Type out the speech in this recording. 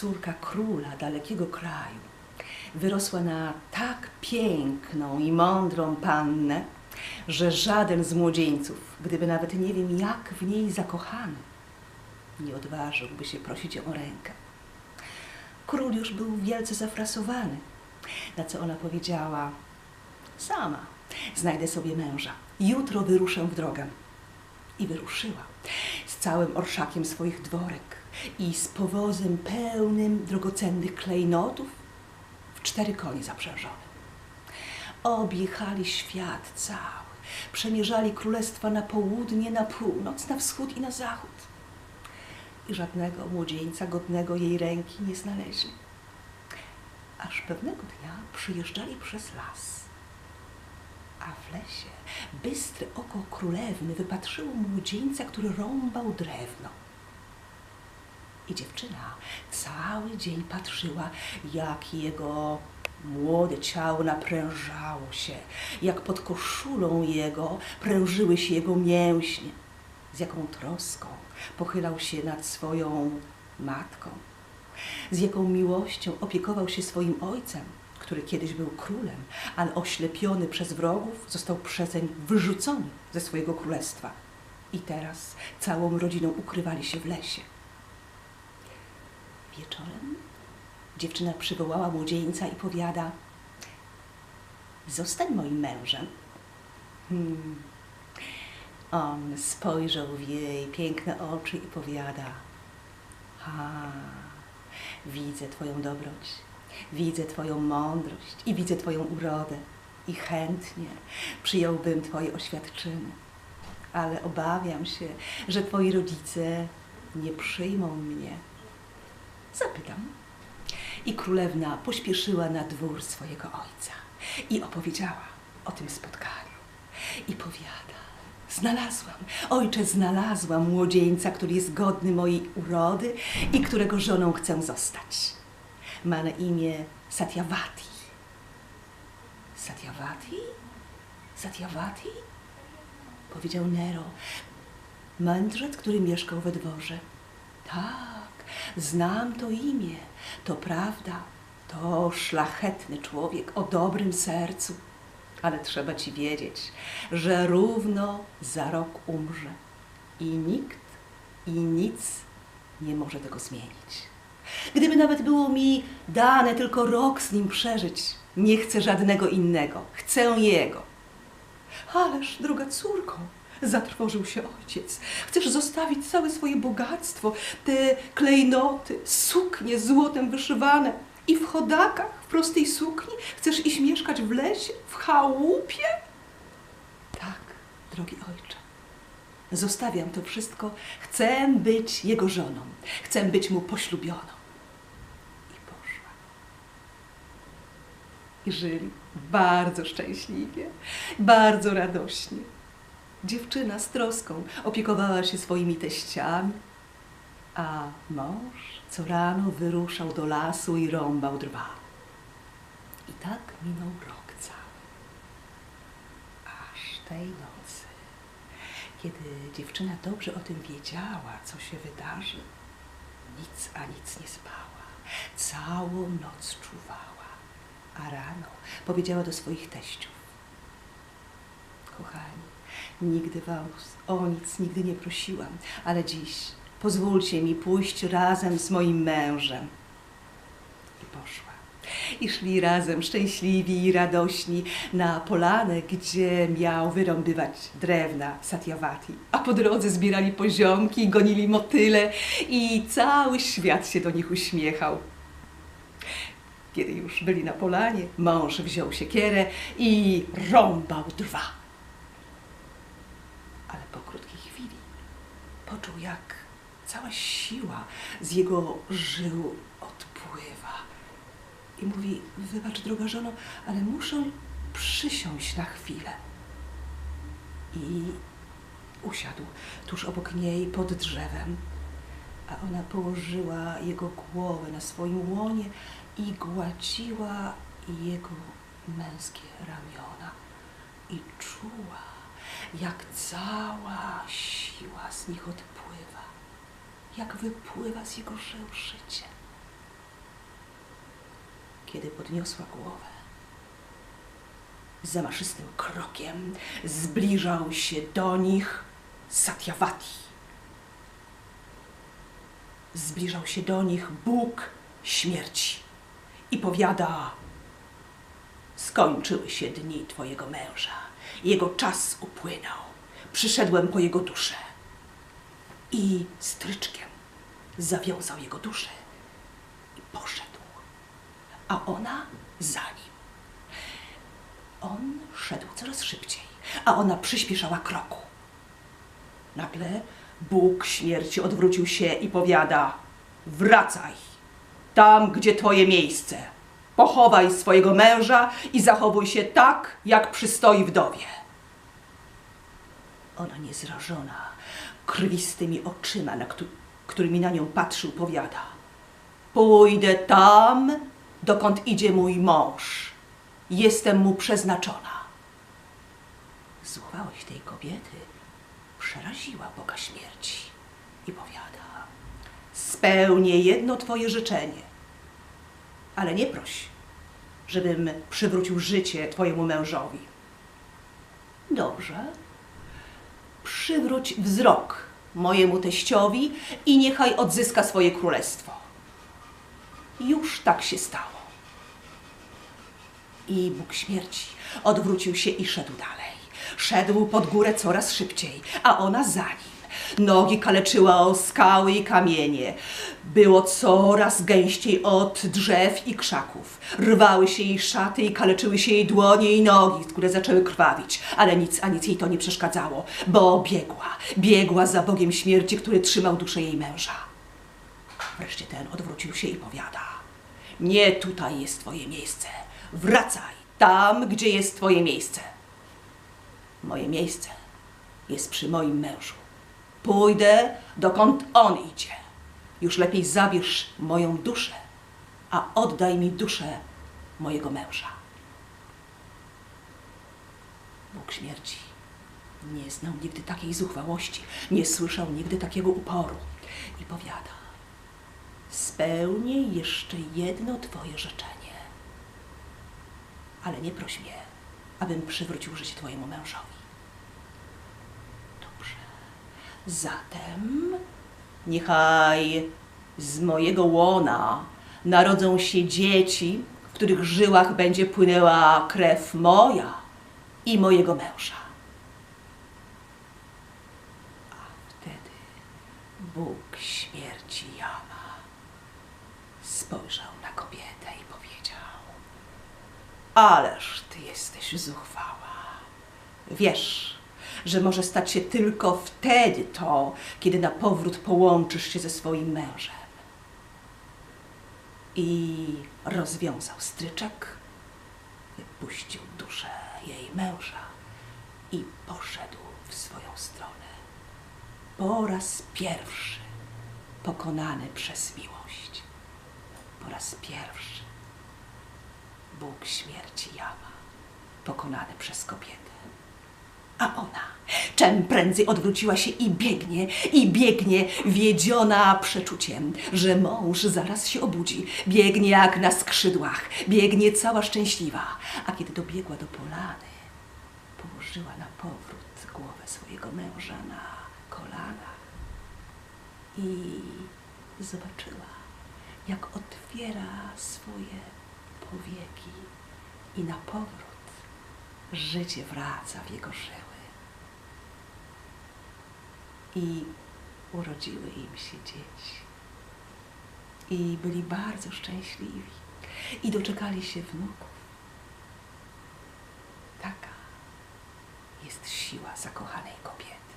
córka króla dalekiego kraju, wyrosła na tak piękną i mądrą pannę, że żaden z młodzieńców, gdyby nawet nie wiem jak w niej zakochany, nie odważyłby się prosić ją o rękę. Król już był wielce zafrasowany, na co ona powiedziała: Sama znajdę sobie męża. Jutro wyruszę w drogę. I wyruszyła z całym orszakiem swoich dworek i z powozem pełnym drogocennych klejnotów w cztery konie zaprzężone. Objechali świat cały, przemierzali królestwa na południe, na północ, na wschód i na zachód. I żadnego młodzieńca godnego jej ręki nie znaleźli. Aż pewnego dnia przyjeżdżali przez las. W lesie bystre oko królewny wypatrzyło młodzieńca, który rąbał drewno. I dziewczyna cały dzień patrzyła, jak jego młode ciało naprężało się, jak pod koszulą jego prężyły się jego mięśnie, z jaką troską pochylał się nad swoją matką, z jaką miłością opiekował się swoim ojcem, który kiedyś był królem, ale oślepiony przez wrogów został przezeń wyrzucony ze swojego królestwa. I teraz całą rodziną ukrywali się w lesie. Wieczorem dziewczyna przywołała młodzieńca i powiada: Zostań moim mężem. Hmm. On spojrzał w jej piękne oczy i powiada: Ha, widzę Twoją dobroć, widzę Twoją mądrość i widzę Twoją urodę i chętnie przyjąłbym Twoje oświadczyny, ale obawiam się, że Twoi rodzice nie przyjmą mnie. Zapytam. I królewna pośpieszyła na dwór swojego ojca i opowiedziała o tym spotkaniu. I powiada: Znalazłam, ojcze, znalazłam młodzieńca, który jest godny mojej urody i którego żoną chcę zostać. Ma na imię Satyavati. Satyavati? Satyavati? Powiedział Nero, mędrzec, który mieszkał we dworze. Tak, znam to imię, to prawda. To szlachetny człowiek o dobrym sercu. Ale trzeba ci wiedzieć, że równo za rok umrze. I nikt i nic nie może tego zmienić. Gdyby nawet było mi dane tylko rok z nim przeżyć, nie chcę żadnego innego. Chcę jego. Ależ, droga córko, zatrwożył się ojciec. Chcesz zostawić całe swoje bogactwo, te klejnoty, suknie złotem wyszywane i w chodakach, w prostej sukni? Chcesz iść mieszkać w lesie, w chałupie? Tak, drogi ojcze. Zostawiam to wszystko. Chcę być jego żoną. Chcę być mu poślubioną. I poszła. Żyli bardzo szczęśliwie, bardzo radośnie. Dziewczyna z troską opiekowała się swoimi teściami, a mąż co rano wyruszał do lasu i rąbał drwa. I tak minął rok cały. Aż tej nocy, kiedy dziewczyna dobrze o tym wiedziała, co się wydarzy, nic a nic nie spała. Całą noc czuwała, a rano powiedziała do swoich teściów. Kochani, nigdy was o nic nigdy nie prosiłam, ale dziś pozwólcie mi pójść razem z moim mężem. I poszła. I szli razem szczęśliwi i radośni na polanę, gdzie miał wyrąbywać drewna Satyavati. A po drodze zbierali poziomki, gonili motyle i cały świat się do nich uśmiechał. Kiedy już byli na polanie, mąż wziął siekierę i rąbał drwa. Ale po krótkiej chwili poczuł, jak cała siła z jego żył odpływa. I mówi, wybacz droga żono, ale muszę przysiąść na chwilę. I usiadł tuż obok niej pod drzewem, a ona położyła jego głowę na swoim łonie i gładziła jego męskie ramiona. I czuła, jak cała siła z nich odpływa, jak wypływa z jego żył życie. kiedy podniosła głowę. Zamaszystym krokiem zbliżał się do nich Satyavati. Zbliżał się do nich Bóg śmierci i powiada: Skończyły się dni twojego męża. Jego czas upłynął. Przyszedłem po jego duszę. I stryczkiem zawiązał jego duszę i poszedł. A ona za nim. On szedł coraz szybciej, a ona przyspieszała kroku. Nagle Bóg śmierci odwrócił się i powiada: Wracaj tam, gdzie twoje miejsce. Pochowaj swojego męża i zachowuj się tak, jak przystoi wdowie. Ona niezrażona, krwistymi oczyma, na któ- którymi na nią patrzył, powiada: Pójdę tam, dokąd idzie mój mąż. Jestem mu przeznaczona. Zuchwałość tej kobiety przeraziła Boga śmierci i powiada: Spełnię jedno Twoje życzenie, ale nie proś, żebym przywrócił życie Twojemu mężowi. Dobrze. Przywróć wzrok mojemu teściowi i niechaj odzyska swoje królestwo. Już tak się stało. I Bóg śmierci odwrócił się i szedł dalej. Szedł pod górę coraz szybciej, a ona za nim. Nogi kaleczyła o skały i kamienie. Było coraz gęściej od drzew i krzaków. Rwały się jej szaty i kaleczyły się jej dłonie i nogi, które zaczęły krwawić. Ale nic, a nic jej to nie przeszkadzało, bo biegła. Biegła za Bogiem śmierci, który trzymał duszę jej męża. Wreszcie ten odwrócił się i powiada: Nie tutaj jest twoje miejsce. Wracaj tam, gdzie jest twoje miejsce. Moje miejsce jest przy moim mężu. Pójdę dokąd on idzie. Już lepiej zabierz moją duszę, a oddaj mi duszę mojego męża. Bóg śmierci nie znał nigdy takiej zuchwałości, nie słyszał nigdy takiego uporu i powiada: Spełnię jeszcze jedno Twoje życzenie, ale nie proś mnie, abym przywrócił życie Twojemu mężowi. Dobrze. Zatem niechaj z mojego łona narodzą się dzieci, w których żyłach będzie płynęła krew moja i mojego męża. A wtedy Bóg śmierci Jama spojrzał na kobietę i powiedział: Ależ ty jesteś zuchwała. Wiesz, że może stać się tylko wtedy to, kiedy na powrót połączysz się ze swoim mężem. I rozwiązał stryczek, wypuścił duszę jej męża i poszedł w swoją stronę. Po raz pierwszy pokonany przez miłość. Po raz pierwszy Bóg śmierci Jama, pokonany przez kobietę. A ona czym prędzej odwróciła się i biegnie, i biegnie, wiedziona przeczuciem, że mąż zaraz się obudzi. Biegnie jak na skrzydłach, biegnie cała szczęśliwa. A kiedy dobiegła do polany, położyła na powrót głowę swojego męża na kolanach i zobaczyła, jak otwiera swoje powieki i na powrót życie wraca w jego żyły. I urodziły im się dzieci. I byli bardzo szczęśliwi. I doczekali się wnuków. Taka jest siła zakochanej kobiety.